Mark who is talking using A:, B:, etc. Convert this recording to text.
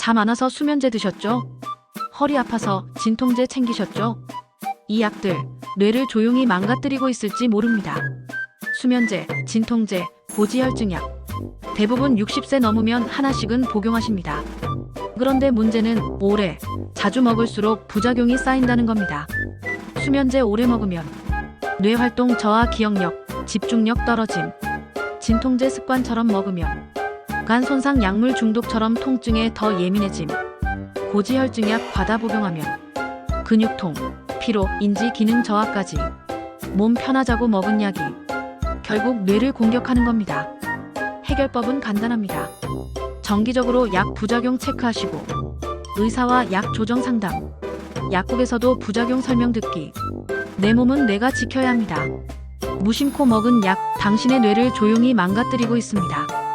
A: 잠 안 와서 수면제 드셨죠? 허리 아파서 진통제 챙기셨죠? 이 약들 뇌를 조용히 망가뜨리고 있을지 모릅니다. 수면제, 진통제, 고지혈증약. 대부분 60세 넘으면 하나씩은 복용하십니다. 그런데 문제는 오래, 자주 먹을수록 부작용이 쌓인다는 겁니다. 수면제 오래 먹으면 뇌 활동 저하 기억력, 집중력 떨어짐. 진통제 습관처럼 먹으면 간 손상 약물 중독처럼 통증에 더 예민해짐. 고지혈증약 과다 복용하면 근육통, 피로, 인지 기능 저하까지 몸 편하자고 먹은 약이 결국 뇌를 공격하는 겁니다. 해결법은 간단합니다. 정기적으로 약 부작용 체크하시고 의사와 약 조정 상담. 약국에서도 부작용 설명 듣기. 내 몸은 내가 지켜야 합니다. 무심코 먹은 약 당신의 뇌를 조용히 망가뜨리고 있습니다.